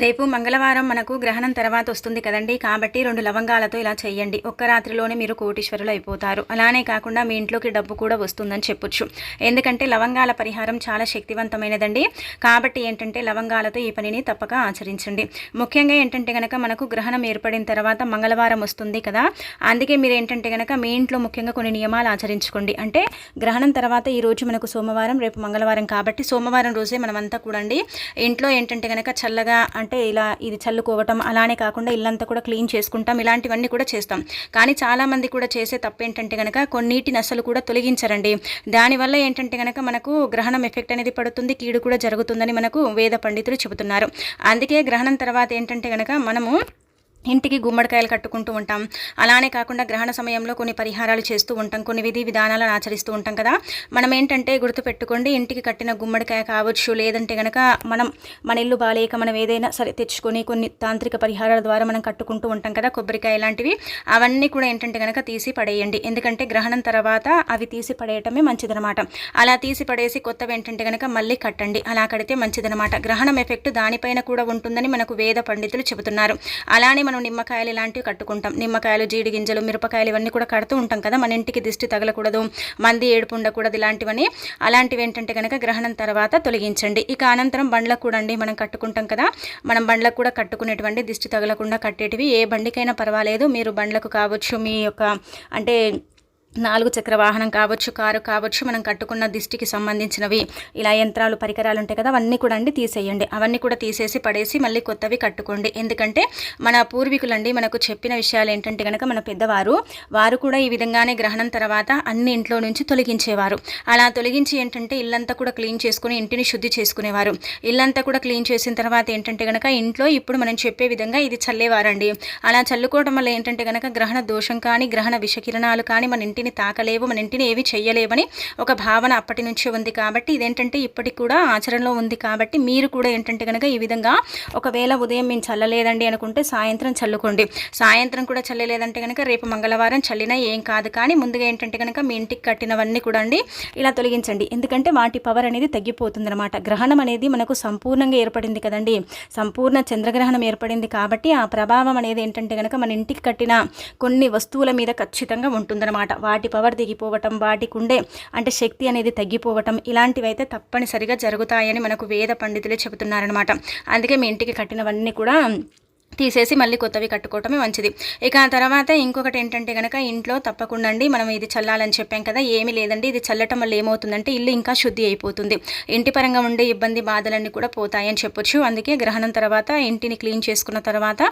రేపు మంగళవారం మనకు గ్రహణం తర్వాత వస్తుంది కదండి. కాబట్టి రెండు లవంగాలతో ఇలా చేయండి. ఒక్క రాత్రిలోనే మీరు కోటీశ్వరులు అయిపోతారు. అలానే కాకుండా మీ ఇంట్లోకి డబ్బు కూడా వస్తుందని చెప్పొచ్చు. ఎందుకంటే లవంగాల పరిహారం చాలా శక్తివంతమైనదండి. కాబట్టి ఏంటంటే లవంగాలతో ఈ పనిని తప్పక ఆచరించండి. ముఖ్యంగా ఏంటంటే గనక మనకు గ్రహణం ఏర్పడిన తర్వాత మంగళవారం వస్తుంది కదా. అందుకే మీరు ఏంటంటే గనక మీ ఇంట్లో ముఖ్యంగా కొన్ని నియమాలు ఆచరించుకోండి. అంటే గ్రహణం తర్వాత ఈ రోజు మనకు సోమవారం రేపు మంగళవారం కాబట్టి సోమవారం రోజే మనమంతా కూడా ఇంట్లో ఏంటంటే గనక చల్లగా అంటే ఇలా ఇది చల్లుకోవటం అలానే కాకుండా ఇల్లంతా కూడా క్లీన్ చేసుకుంటాం ఇలాంటివన్నీ కూడా చేస్తాం. కానీ చాలామంది కూడా చేసే తప్పేంటంటే కనుక కొన్నిటిని అసలు కూడా తొలగించరండి. దానివల్ల ఏంటంటే కనుక మనకు గ్రహణం ఎఫెక్ట్ అనేది పడుతుంది కీడు కూడా జరుగుతుందని మనకు వేద పండితులు చెబుతున్నారు. అందుకే గ్రహణం తర్వాత ఏంటంటే కనుక మనము ఇంటికి గుమ్మడికాయలు కట్టుకుంటూ ఉంటాం. అలానే కాకుండా గ్రహణ సమయంలో కొన్ని పరిహారాలు చేస్తూ ఉంటాం. కొన్ని విధి విధానాలను ఆచరిస్తూ ఉంటాం కదా. మనం ఏంటంటే గుర్తుపెట్టుకోండి ఇంటికి కట్టిన గుమ్మడికాయ కావచ్చు లేదంటే గనక మనం మన ఇల్లు బాలేక మనం ఏదైనా సరే తెచ్చుకొని కొన్ని తాంత్రిక పరిహారాల ద్వారా మనం కట్టుకుంటూ ఉంటాం కదా. కొబ్బరికాయ లాంటివి. అవన్నీ కూడా ఏంటంటే కనుక తీసి పడేయండి. ఎందుకంటే గ్రహణం తర్వాత అవి తీసి పడేయటమే మంచిదనమాట. అలా తీసి పడేసి కొత్తవి ఏంటంటే కనుక మళ్ళీ కట్టండి. అలా కడితే మంచిదనమాట. గ్రహణం ఎఫెక్ట్ దానిపైన కూడా ఉంటుందని మనకు వేద పండితులు చెబుతున్నారు. అలానే మనం నిమ్మకాయలు ఇలాంటివి కట్టుకుంటాం. నిమ్మకాయలు జీడి గింజలు మిరపకాయలు ఇవన్నీ కూడా కడుతూ ఉంటాం కదా. మన ఇంటికి దిష్టి తగలకూడదు మంది ఏడుపు ఉండకూడదు ఇలాంటివని అలాంటివి ఏంటంటే కనుక గ్రహణం తర్వాత తొలగించండి. ఇక అనంతరం బండ్లకు కూడా అండి మనం కట్టుకుంటాం కదా. మనం బండ్లకు కూడా కట్టుకునేటువంటి దిష్టి తగలకుండా కట్టేటివి. ఏ బండికైనా పర్వాలేదు. మీరు బండ్లకు కావచ్చు మీ యొక్క అంటే నాలుగు చక్ర వాహనం కావచ్చు కారు కావచ్చు మనం కట్టుకున్న దిష్టికి సంబంధించినవి. ఇలా యంత్రాలు పరికరాలు ఉంటాయి కదా అవన్నీ కూడా అండి తీసేయండి. అవన్నీ కూడా తీసేసి పడేసి మళ్ళీ కొత్తవి కట్టుకోండి. ఎందుకంటే మన పూర్వీకులండి మనకు చెప్పిన విషయాలు ఏంటంటే కనుక మన పెద్దవారు వారు కూడా ఈ విధంగానే గ్రహణం తర్వాత అన్ని ఇంట్లో నుంచి తొలగించేవారు. అలా తొలగించి ఏంటంటే ఇల్లంతా కూడా క్లీన్ చేసుకుని ఇంటిని శుద్ధి చేసుకునేవారు. ఇల్లంతా కూడా క్లీన్ చేసిన తర్వాత ఏంటంటే కనుక ఇంట్లో ఇప్పుడు మనం చెప్పే విధంగా ఇది చల్లేవారండి. అలా చల్లుకోవడం వల్ల ఏంటంటే కనుక గ్రహణ దోషం కానీ గ్రహణ విషకిరణాలు కానీ మన ఇంటి ఇంటిని తాకలేవు మన ఇంటిని ఏవి చేయలేవని ఒక భావన అప్పటి నుంచి ఉంది కాబట్టి ఇదేంటంటే ఇప్పటికి కూడా ఆచరణలో ఉంది కాబట్టి మీరు కూడా ఏంటంటే కనుక ఈ విధంగా ఒకవేళ ఉదయం మేము చల్లలేదండి అనుకుంటే సాయంత్రం చల్లుకోండి. సాయంత్రం కూడా చల్లలేదంటే కనుక రేపు మంగళవారం చల్లినా ఏం కాదు కానీ ముందుగా ఏంటంటే కనుక మీ ఇంటికి కట్టినవన్నీ కూడా అండి ఇలా తొలగించండి. ఎందుకంటే వాటి పవర్ అనేది తగ్గిపోతుంది అనమాట గ్రహణం అనేది మనకు సంపూర్ణంగా ఏర్పడింది కదండి. సంపూర్ణ చంద్రగ్రహణం ఏర్పడింది కాబట్టి ఆ ప్రభావం అనేది ఏంటంటే కనుక మన ఇంటికి కట్టిన కొన్ని వస్తువుల మీద ఖచ్చితంగా ఉంటుందన్నమాట. వాటి పవర్ దిగిపోవటం వాటికుండే అంటే శక్తి అనేది తగ్గిపోవటం ఇలాంటివి అయితే తప్పనిసరిగా జరుగుతాయని మనకు వేద పండితులే చెబుతున్నారనమాట అందుకే మీ ఇంటికి కట్టినవన్నీ కూడా తీసేసి మళ్ళీ కొత్తవి కట్టుకోవటమే మంచిది. ఇక ఆ తర్వాత ఇంకొకటి ఏంటంటే కనుక ఇంట్లో తప్పకుండా అండి మనం ఇది చల్లాలని చెప్పాం కదా ఏమీ లేదండి. ఇది చల్లటం వల్ల ఏమవుతుందంటే ఇల్లు ఇంకా శుద్ధి అయిపోతుంది. ఇంటి పరంగా ఉండే ఇబ్బంది బాధలన్నీ కూడా పోతాయని చెప్పొచ్చు. అందుకే గ్రహణం తర్వాత ఇంటిని క్లీన్ చేసుకున్న తర్వాత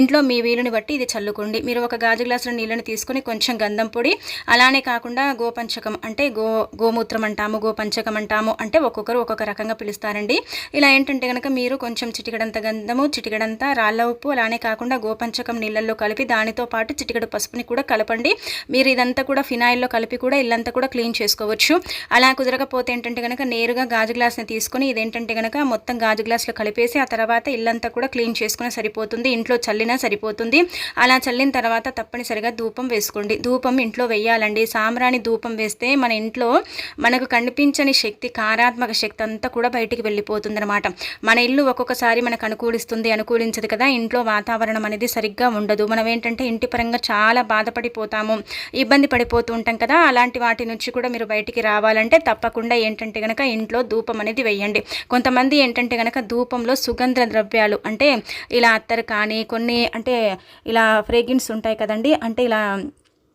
ఇంట్లో మీ వీలుని బట్టి ఇది చల్లుకోండి. మీరు ఒక గాజు గ్లాసులో నీళ్ళని తీసుకొని కొంచెం గంధం పొడి అలానే కాకుండా గోపంచకం అంటే గో గోమూత్రం అంటాము గోపంచకం అంటాము అంటే ఒక్కొక్కరు ఒక్కొక్క రకంగా పిలుస్తారండి. ఇలా ఏంటంటే కనుక మీరు కొంచెం చిటికడంత గంధము చిటికడంత రాళ్ళ ఉప్పు అలానే కాకుండా గోపంచకం నీళ్ళల్లో కలిపి దానితో పాటు చిటికడు పసుపుని కూడా కలపండి. మీరు ఇదంతా కూడా ఫినాయిల్లో కలిపి కూడా ఇల్లంతా కూడా క్లీన్ చేసుకోవచ్చు. అలా కుదరకపోతే ఏంటంటే కనుక నేరుగా గాజు గ్లాస్ని తీసుకొని ఇదేంటంటే కనుక మొత్తం గాజు గ్లాస్లో కలిపేసి ఆ తర్వాత ఇల్లంతా కూడా క్లీన్ చేసుకుని సరిపోతుంది. ఇంట్లో చల్లినా సరిపోతుంది. అలా చల్లిన తర్వాత తప్పనిసరిగా ధూపం వేసుకోండి. ధూపం ఇంట్లో వేయాలండి. సాంబ్రాణి ధూపం వేస్తే మన ఇంట్లో మనకు కనిపించని శక్తి కారాత్మక శక్తి అంతా కూడా బయటికి వెళ్ళిపోతుంది అనమాట మన ఇల్లు ఒక్కొక్కసారి మనకు అనుకూలిస్తుంది అనుకూలించదు కదా. ఇంట్లో వాతావరణం అనేది సరిగ్గా ఉండదు. మనం ఏంటంటే ఇంటి పరంగా చాలా బాధపడిపోతాము ఇబ్బంది పడిపోతూ ఉంటాం కదా. అలాంటి వాటి నుంచి కూడా మీరు బయటికి రావాలంటే తప్పకుండా ఏంటంటే కనుక ఇంట్లో ధూపం అనేది వేయండి. కొంతమంది ఏంటంటే కనుక ధూపంలో సుగంధ ద్రవ్యాలు అంటే ఇలా అత్తరు కానీ కొన్ని అంటే ఇలా ఫ్రేగ్రెన్స్ ఉంటాయి కదండి. అంటే ఇలా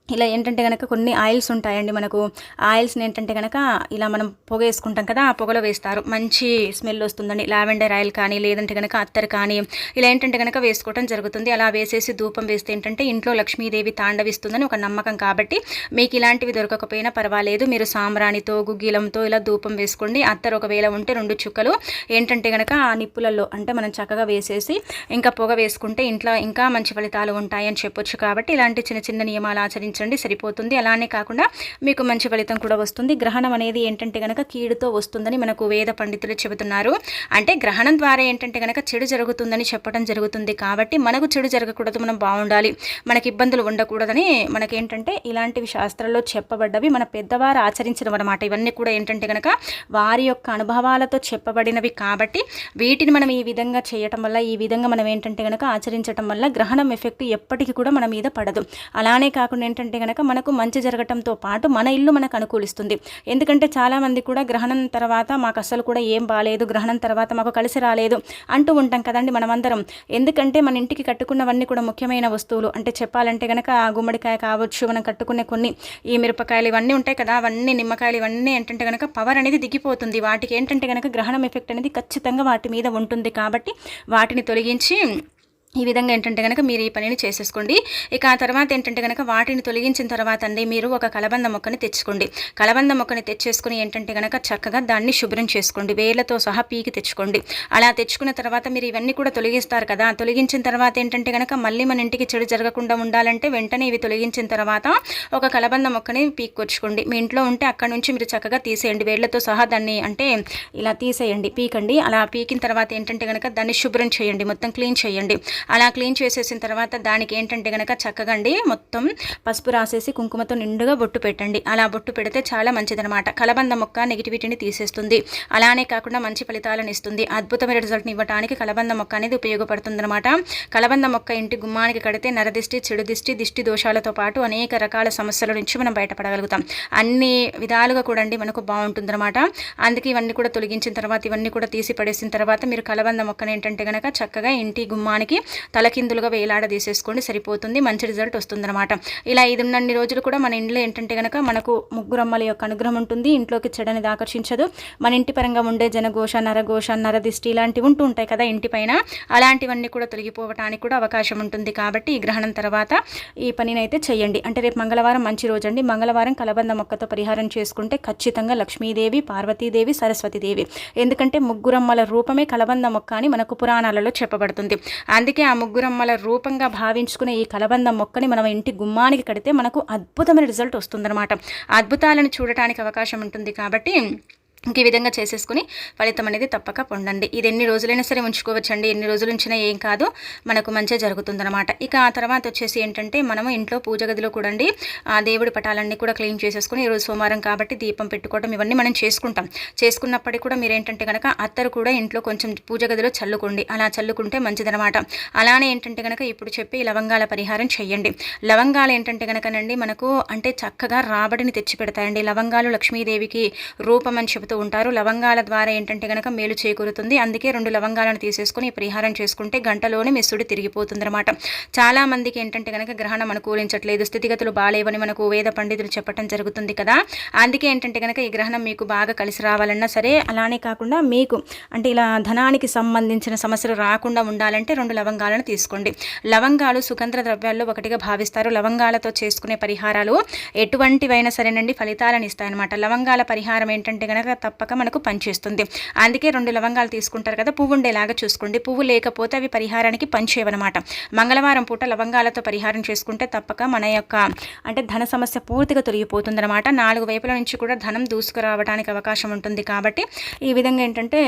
ఇలా ఏంటంటే కనుక కొన్ని ఆయిల్స్ ఉంటాయండి మనకు. ఆయిల్స్ని ఏంటంటే కనుక ఇలా మనం పొగ వేసుకుంటాం కదా ఆ పొగలో వేస్తారు. మంచి స్మెల్ వస్తుందండి. లావెండర్ ఆయిల్ కానీ లేదంటే కనుక అత్తర్ కానీ ఇలా ఏంటంటే కనుక వేసుకోవడం జరుగుతుంది. అలా వేసేసి ధూపం వేస్తే ఏంటంటే ఇంట్లో లక్ష్మీదేవి తాండవిస్తుందని ఒక నమ్మకం కాబట్టి మీకు ఇలాంటివి దొరకకపోయినా పర్వాలేదు. మీరు సాంబ్రాణితో గుగ్గిలంతో ఇలా ధూపం వేసుకోండి. అత్తర్ ఒకవేళ ఉంటే రెండు చుక్కలు. ఏంటంటే కనుక ఆ నిప్పులలో అంటే మనం చక్కగా వేసేసి ఇంకా పొగ వేసుకుంటే ఇంట్లో ఇంకా మంచి ఫలితాలు ఉంటాయని చెప్పొచ్చు కాబట్టి ఇలాంటి చిన్న చిన్న నియమాలు ఆచరించి ఉపయోగించండి సరిపోతుంది. అలానే కాకుండా మీకు మంచి ఫలితం కూడా వస్తుంది. గ్రహణం అనేది ఏంటంటే కనుక కీడుతో వస్తుందని మనకు వేద పండితులు చెబుతున్నారు. అంటే గ్రహణం ద్వారా ఏంటంటే కనుక చెడు జరుగుతుందని చెప్పడం జరుగుతుంది కాబట్టి మనకు చెడు జరగకూడదు మనం బాగుండాలి. మనకి ఇబ్బందులు ఉండకూడదని మనకేంటంటే ఇలాంటివి శాస్త్రాల్లో చెప్పబడ్డవి. మన పెద్దవారు ఆచరించడం అనమాట ఇవన్నీ కూడా ఏంటంటే కనుక వారి యొక్క అనుభవాలతో చెప్పబడినవి కాబట్టి వీటిని మనం ఈ విధంగా చేయటం వల్ల ఈ విధంగా మనం ఏంటంటే కనుక ఆచరించడం వల్ల గ్రహణం ఎఫెక్ట్ ఎప్పటికీ కూడా మన మీద పడదు. అలానే కాకుండా ఏంటంటే కనుక మనకు మంచి జరగటంతో పాటు మన ఇల్లు మనకు అనుకూలిస్తుంది. ఎందుకంటే చాలామంది కూడా గ్రహణం తర్వాత మాకు అసలు కూడా ఏం బాగాలేదు గ్రహణం తర్వాత మాకు కలిసి రాలేదు అంటూ ఉంటాం కదండి మనమందరం. ఎందుకంటే మన ఇంటికి కట్టుకున్నవన్నీ కూడా ముఖ్యమైన వస్తువులు. అంటే చెప్పాలంటే కనుక గుమ్మడికాయ కావచ్చు మనం కట్టుకునే కొన్ని ఈ మిరపకాయలు ఇవన్నీ ఉంటాయి కదా అవన్నీ నిమ్మకాయలు ఇవన్నీ ఏంటంటే కనుక పవర్ అనేది దిగిపోతుంది. వాటికి ఏంటంటే కనుక గ్రహణం ఎఫెక్ట్ అనేది ఖచ్చితంగా వాటి మీద ఉంటుంది కాబట్టి వాటిని తొలగించి ఈ విధంగా ఏంటంటే కనుక మీరు ఈ పనిని చేసేసుకోండి. ఇక ఆ తర్వాత ఏంటంటే కనుక వాటిని తొలగించిన తర్వాత అండి మీరు ఒక కలబంద మొక్కని తెచ్చుకోండి. కలబంద మొక్కని తెచ్చేసుకుని ఏంటంటే కనుక చక్కగా దాన్ని శుభ్రం చేసుకోండి. వేర్లతో సహా పీకి తెచ్చుకోండి. అలా తెచ్చుకున్న తర్వాత మీరు ఇవన్నీ కూడా తొలగిస్తారు కదా. తొలగించిన తర్వాత ఏంటంటే కనుక మళ్ళీ మన ఇంటికి చెడు జరగకుండా ఉండాలంటే వెంటనే ఇవి తొలగించిన తర్వాత ఒక కలబంద మొక్కని పీక్కొచ్చుకోండి. మీ ఇంట్లో ఉంటే అక్కడ నుంచి మీరు చక్కగా తీసేయండి. వేళ్ళతో సహా దాన్ని అంటే ఇలా తీసేయండి. పీకండి. అలా పీకిన తర్వాత ఏంటంటే కనుక దాన్ని శుభ్రం చేయండి. మొత్తం క్లీన్ చేయండి. అలా క్లీన్ చేసేసిన తర్వాత దానికి ఏంటంటే కనుక చక్కగా అండి మొత్తం పసుపు రాసేసి కుంకుమతో నిండుగా బొట్టు పెట్టండి. అలా బొట్టు పెడితే చాలా మంచిదనమాట కలబంద మొక్క నెగిటివిటీని తీసేస్తుంది. అలానే కాకుండా మంచి ఫలితాలను ఇస్తుంది. అద్భుతమైన రిజల్ట్ని ఇవ్వడానికి కలబంద మొక్క అనేది ఉపయోగపడుతుంది అనమాట కలబంద మొక్క ఇంటి గుమ్మానికి కడితే నరదిష్టి చెడు దిష్టి దిష్టి దోషాలతో పాటు అనేక రకాల సమస్యల నుంచి మనం బయటపడగలుగుతాం. అన్ని విధాలుగా కూడా అండి మనకు బాగుంటుందన్నమాట. అందుకే ఇవన్నీ కూడా తొలగించిన తర్వాత ఇవన్నీ కూడా తీసి పడేసిన తర్వాత మీరు కలబంద మొక్కను ఏంటంటే కనుక చక్కగా ఇంటి గుమ్మానికి తలకిందులుగా వేలాడదీసేసుకోండి సరిపోతుంది మంచి రిజల్ట్ వస్తుందన్నమాట. ఇలా ఇదున్నన్ని రోజులు కూడా మన ఇంట్లో ఏంటంటే కనుక మనకు ముగ్గురమ్మల యొక్క అనుగ్రహం ఉంటుంది ఇంట్లోకి చెడనేది ఆకర్షించదు. మన ఇంటి పరంగా ఉండే జనఘోష నరఘోష నరదిష్టి ఇలాంటివి ఉంటూ ఉంటాయి కదా ఇంటి పైన. అలాంటివన్నీ కూడా తొలగిపోవటానికి కూడా అవకాశం ఉంటుంది కాబట్టి ఈ గ్రహణం తర్వాత ఈ పనినైతే చేయండి అంటే రేపు మంగళవారం మంచి రోజు అండి. మంగళవారం కలబంద మొక్కతో పరిహారం చేసుకుంటే ఖచ్చితంగా లక్ష్మీదేవి పార్వతీదేవి సరస్వతీదేవి. ఎందుకంటే ముగ్గురమ్మల రూపమే కలబంద మొక్క అని మనకు పురాణాలలో చెప్పబడుతుంది. అందుకే ఆ ముగ్గురమ్మల రూపంగా భావించుకునే ఈ కలబంద మొక్కని మనం ఇంటి గుమ్మానికి కడితే మనకు అద్భుతమైన రిజల్ట్ వస్తుందన్నమాట. అద్భుతాలను చూడటానికి అవకాశం ఉంటుంది కాబట్టి ఈ విధంగా చేసేసుకుని ఫలితం అనేది తప్పక పొందండి. ఇది ఎన్ని రోజులైనా సరే ఉంచుకోవచ్చండి. ఎన్ని రోజులు ఉంచినా ఏం కాదు. మనకు మంచిగా జరుగుతుందన్నమాట. ఇక ఆ తర్వాత వచ్చేసి ఏంటంటే మనము ఇంట్లో పూజ గదిలో కూడా ఆ దేవుడి పటాలన్నీ కూడా క్లీన్ చేసేసుకుని ఈరోజు సోమవారం కాబట్టి దీపం పెట్టుకోవడం ఇవన్నీ మనం చేసుకుంటాం. చేసుకున్నప్పటికీ కూడా మీరు ఏంటంటే కనుక అత్తరు కూడా ఇంట్లో కొంచెం పూజ గదిలో చల్లుకోండి. అలా చల్లుకుంటే మంచిదనమాట అలానే ఏంటంటే కనుక ఇప్పుడు చెప్పి లవంగాల పరిహారం చేయండి. లవంగాలు ఏంటంటే కనుకనండి మనకు అంటే చక్కగా రాబడిని తెచ్చి పెడతాయండి లవంగాలు లక్ష్మీదేవికి రూపం అని చెబుతూ ఉంటారు. లవంగాల ద్వారా ఏంటంటే కనుక మేలు చేకూరుతుంది. అందుకే రెండు లవంగాలను తీసేసుకుని పరిహారం చేసుకుంటే గంటలోనే మెస్సుడి తిరిగిపోతుంది అనమాట చాలా మందికి ఏంటంటే కనుక గ్రహణం అనుకూలించట్లేదు. స్థితిగతులు బాగాలేవని మనకు వేద పండితులు చెప్పడం జరుగుతుంది కదా. అందుకే ఏంటంటే కనుక ఈ గ్రహణం మీకు బాగా కలిసి రావాలన్నా సరే అలానే కాకుండా మీకు అంటే ఇలా ధనానికి సంబంధించిన సమస్యలు రాకుండా ఉండాలంటే రెండు లవంగాలను తీసుకోండి. లవంగాలు సుగంధ ద్రవ్యాల్లో ఒకటిగా భావిస్తారు. లవంగాలతో చేసుకునే పరిహారాలు ఎటువంటివైనా సరేనండి ఫలితాలను ఇస్తాయన్నమాట. లవంగాల పరిహారం ఏంటంటే కనుక తప్పక మనకు పనిచేస్తుంది. అందుకే రెండు లవంగాలు తీసుకుంటారు కదా పువ్వు ఉండేలాగా చూసుకోండి. పువ్వు లేకపోతే అవి పరిహారానికి పనిచేయవన్నమాట. మంగళవారం పూట లవంగాలతో పరిహారం చేసుకుంటే తప్పక మన యొక్క అంటే ధన సమస్య పూర్తిగా తొలగిపోతుందన్నమాట. నాలుగు వైపుల నుంచి కూడా ధనం దూసుకురావడానికి అవకాశం ఉంటుంది కాబట్టి ఈ విధంగా ఏంటంటే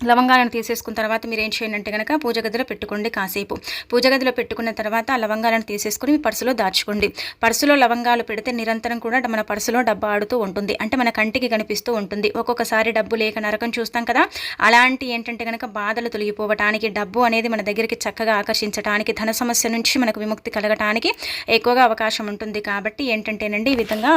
లవంగాలను తీసేసుకున్న తర్వాత మీరు ఏం చేయండి అంటే కనుక పూజ గదిలో పెట్టుకోండి కాసేపు. పూజ గదిలో పెట్టుకున్న తర్వాత ఆ లవంగాలను తీసేసుకుని మీ పర్సులో దాచుకోండి. పర్సులో లవంగాలు పెడితే నిరంతరం కూడా మన పర్సులో డబ్బు ఆడుతూ ఉంటుంది. అంటే మన కంటికి కనిపిస్తూ ఉంటుంది. ఒక్కొక్కసారి డబ్బు లేక నరకం చూస్తాం కదా. అలాంటి ఏంటంటే కనుక బాధలు తొలగిపోవటానికి డబ్బు అనేది మన దగ్గరికి చక్కగా ఆకర్షించడానికి ధన సమస్య నుంచి మనకు విముక్తి కలగటానికి ఎక్కువగా అవకాశం ఉంటుంది. కాబట్టి ఏంటంటేనండి ఈ విధంగా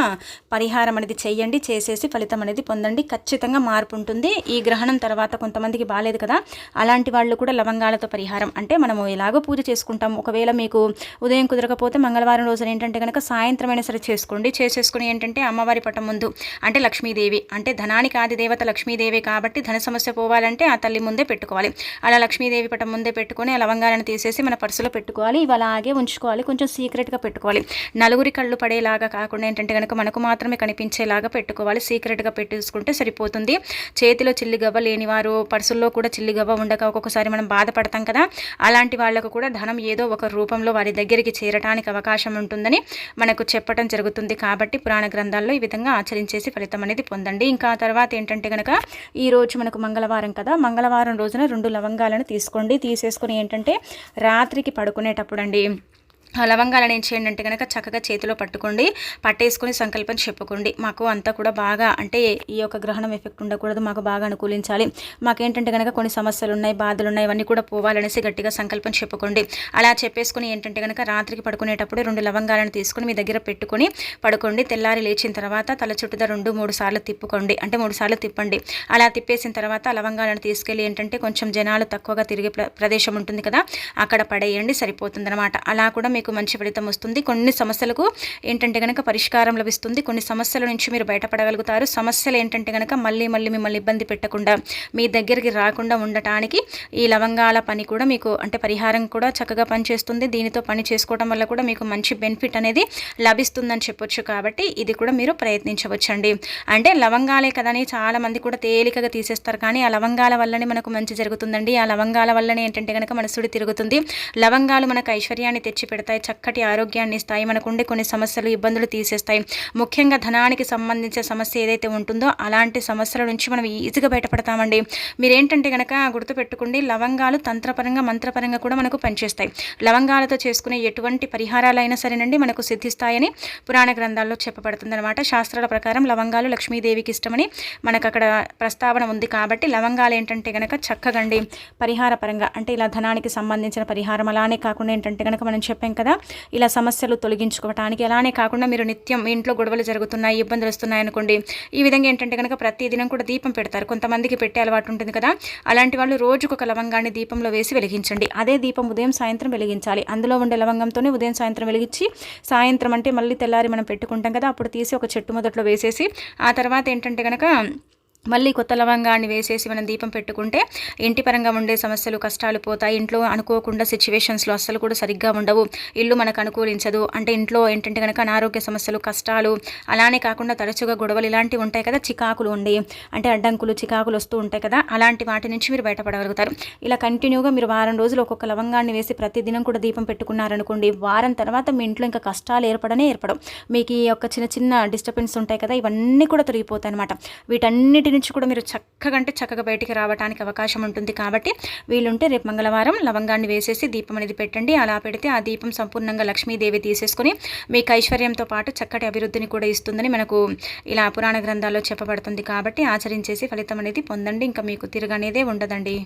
పరిహారం అనేది చేయండి. చేసేసి ఫలితం అనేది పొందండి. ఖచ్చితంగా మార్పు ఉంటుంది. ఈ గ్రహణం తర్వాత కొంతమంది కొంతమందికి బాగాలేదు కదా? అలాంటి వాళ్ళు కూడా లవంగాలతో పరిహారం అంటే మనము ఎలాగో పూజ చేసుకుంటాం. ఒకవేళ మీకు ఉదయం కుదరకపోతే మంగళవారం రోజున ఏంటంటే కనుక సాయంత్రం అయినా సరే చేసుకోండి. చేసేసుకుని ఏంటంటే అమ్మవారి పటం ముందు అంటే లక్ష్మీదేవి అంటే ధనానికి ఆది దేవత లక్ష్మీదేవి కాబట్టి ధన సమస్య పోవాలంటే ఆ తల్లి ముందే పెట్టుకోవాలి. అలా లక్ష్మీదేవి పటం ముందే పెట్టుకొని ఆ లవంగాలను తీసేసి మన పర్సులో పెట్టుకోవాలి. ఇవి అలాగే ఉంచుకోవాలి. కొంచెం సీక్రెట్గా పెట్టుకోవాలి. నలుగురి కళ్ళు పడేలాగా కాకుండా ఏంటంటే కనుక మనకు మాత్రమే కనిపించేలాగా పెట్టుకోవాలి. సీక్రెట్గా పెట్టేసుకుంటే సరిపోతుంది. చేతిలో చిల్లిగవ్వ లేనివారు పర్సుల్లో కూడా చిల్లిగవ్వ ఉండక ఒక్కొక్కసారి మనం బాధపడతాం కదా. అలాంటి వాళ్ళకు కూడా ధనం ఏదో ఒక రూపంలో వారి దగ్గరికి చేరటానికి అవకాశం ఉంటుందని మనకు చెప్పడం జరుగుతుంది. కాబట్టి పురాణ గ్రంథాల్లో ఈ విధంగా ఆచరించేసి ఫలితం అనేది పొందండి. ఇంకా తర్వాత ఏంటంటే కనుక ఈరోజు మనకు మంగళవారం కదా. మంగళవారం రోజున రెండు లవంగాలను తీసుకోండి. తీసేసుకొని ఏంటంటే రాత్రికి పడుకునేటప్పుడు అండి లవంగాలను ఏం చేయండి అంటే కనుక చక్కగా చేతిలో పట్టుకోండి పట్టేసుకొని సంకల్పం చెప్పుకోండి. మాకు అంతా కూడా బాగా అంటే ఈ యొక్క గ్రహణం ఎఫెక్ట్ ఉండకూడదు మాకు బాగా అనుకూలించాలి. మాకేంటంటే కనుక కొన్ని సమస్యలు ఉన్నాయి బాధలు ఉన్నాయి ఇవన్నీ కూడా పోవాలనేసి గట్టిగా సంకల్పం చెప్పుకోండి. అలా చెప్పేసుకుని ఏంటంటే కనుక రాత్రికి పడుకునేటప్పుడు రెండు లవంగాలను తీసుకుని మీ దగ్గర పెట్టుకొని పడుకోండి. తెల్లారి లేచిన తర్వాత తల చుట్టూ రెండు మూడు సార్లు తిప్పుకోండి. అంటే మూడు సార్లు తిప్పండి. అలా తిప్పేసిన తర్వాత లవంగాలను తీసుకెళ్ళి ఏంటంటే కొంచెం జనాలు తక్కువగా తిరిగే ప్రదేశం ఉంటుంది కదా అక్కడ పడేయండి సరిపోతుంది అనమాట అలా కూడా మీకు మంచి ఫలితం వస్తుంది. కొన్ని సమస్యలకు ఏంటంటే కనుక పరిష్కారం లభిస్తుంది. కొన్ని సమస్యల నుంచి మీరు బయటపడగలుగుతారు. సమస్యలు ఏంటంటే కనుక మళ్ళీ మళ్ళీ మిమ్మల్ని ఇబ్బంది పెట్టకుండా మీ దగ్గరికి రాకుండా ఉండటానికి ఈ లవంగాల పని కూడా మీకు అంటే పరిహారం కూడా చక్కగా పనిచేస్తుంది. దీనితో పని చేసుకోవడం వల్ల కూడా మీకు మంచి బెనిఫిట్ అనేది లభిస్తుందని చెప్పొచ్చు కాబట్టి ఇది కూడా మీరు ప్రయత్నించవచ్చండి. అంటే లవంగాలే కదని చాలామంది కూడా తేలికగా తీసేస్తారు కానీ ఆ లవంగాల వల్లనే మనకు మంచి జరుగుతుందండి. ఆ లవంగాల వల్లనే ఏంటంటే కనుక మన సుడి తిరుగుతుంది. లవంగాలు మనకు ఐశ్వర్యాన్ని తెచ్చి పెడతాయి చక్కటి ఆరోగ్యాన్ని ఇస్తాయి. మనకు ఉండే కొన్ని సమస్యలు ఇబ్బందులు తీసేస్తాయి. ముఖ్యంగా ధనానికి సంబంధించిన సమస్య ఏదైతే ఉంటుందో అలాంటి సమస్యల నుంచి మనం ఈజీగా బయటపడతామండి. మీరేంటంటే కనుక గుర్తుపెట్టుకోండి లవంగాలు తంత్రపరంగా మంత్రపరంగా కూడా మనకు పనిచేస్తాయి. లవంగాలతో చేసుకునే ఎటువంటి పరిహారాలు అయినా సరేనండి మనకు సిద్ధిస్తాయని పురాణ గ్రంథాల్లో చెప్పబడుతుంది అనమాట శాస్త్రాల ప్రకారం లవంగాలు లక్ష్మీదేవికి ఇష్టమని మనకు అక్కడ ప్రస్తావన ఉంది కాబట్టి లవంగాలు ఏంటంటే కనుక చక్కగండి. పరిహార పరంగా అంటే ఇలా ధనానికి సంబంధించిన పరిహారం అలానే కాకుండా ఏంటంటే కనుక మనం చెప్పాం కదా? ఇలా సమస్యలు తొలగించుకోవటానికి అలానే కాకుండా మీరు నిత్యం ఇంట్లో గొడవలు జరుగుతున్నాయి ఇబ్బందులు వస్తున్నాయి అనుకోండి ఈ విధంగా ఏంటంటే కనుక ప్రతి దినం కూడా దీపం పెడతారు. కొంతమందికి పెట్టే అలవాటు ఉంటుంది కదా? అలాంటి వాళ్ళు రోజుకు ఒక లవంగాన్ని దీపంలో వేసి వెలిగించండి. అదే దీపం ఉదయం సాయంత్రం వెలిగించాలి. అందులో ఉండే లవంగంతోనే ఉదయం సాయంత్రం వెలిగించి సాయంత్రం అంటే మళ్ళీ తెల్లారి మనం పెట్టుకుంటాం కదా? అప్పుడు తీసి ఒక చెట్టు మొదట్లో వేసేసి ఆ తర్వాత ఏంటంటే కనుక మళ్ళీ కొత్త లవంగాన్ని వేసేసి మనం దీపం పెట్టుకుంటే ఇంటి పరంగా ఉండే సమస్యలు కష్టాలు పోతాయి. ఇంట్లో అనుకోకుండా సిచ్యువేషన్స్లో అస్సలు కూడా సరిగ్గా ఉండవు. ఇల్లు మనకు అనుకూలించదు. అంటే ఇంట్లో ఏంటంటే కనుక అనారోగ్య సమస్యలు కష్టాలు అలానే కాకుండా తరచుగా గొడవలు ఇలాంటివి ఉంటాయి కదా చికాకులు ఉండి అంటే అడ్డంకులు చికాకులు వస్తూ ఉంటాయి కదా అలాంటి వాటి నుంచి మీరు బయటపడగలుగుతారు. ఇలా కంటిన్యూగా మీరు వారం రోజులు ఒక్కొక్క లవంగాన్ని వేసి ప్రతిదినం కూడా దీపం పెట్టుకున్నారనుకోండి వారం తర్వాత మీ ఇంట్లో ఇంకా కష్టాలు ఏర్పడనే ఏర్పడవు. మీకు ఈ యొక్క చిన్న చిన్న డిస్టర్బెన్స్ ఉంటాయి కదా ఇవన్నీ కూడా తొలగిపోతాయి అనమాట వీటన్నిటి నుంచి కూడా మీరు చక్కగా అంటే చక్కగా బయటికి రావడానికి అవకాశం ఉంటుంది కాబట్టి వీలుంటే రేపు మంగళవారం లవంగాన్ని వేసేసి దీపం అనేది పెట్టండి. అలా పెడితే ఆ దీపం సంపూర్ణంగా లక్ష్మీదేవి తీసేసుకుని మీకు ఐశ్వర్యంతో పాటు చక్కటి అభివృద్ధిని కూడా ఇస్తుందని మనకు ఇలా పురాణ గ్రంథాల్లో చెప్పబడుతుంది కాబట్టి ఆచరించేసి ఫలితం అనేది పొందండి. ఇంకా మీకు తిరగనేదే ఉండదండి.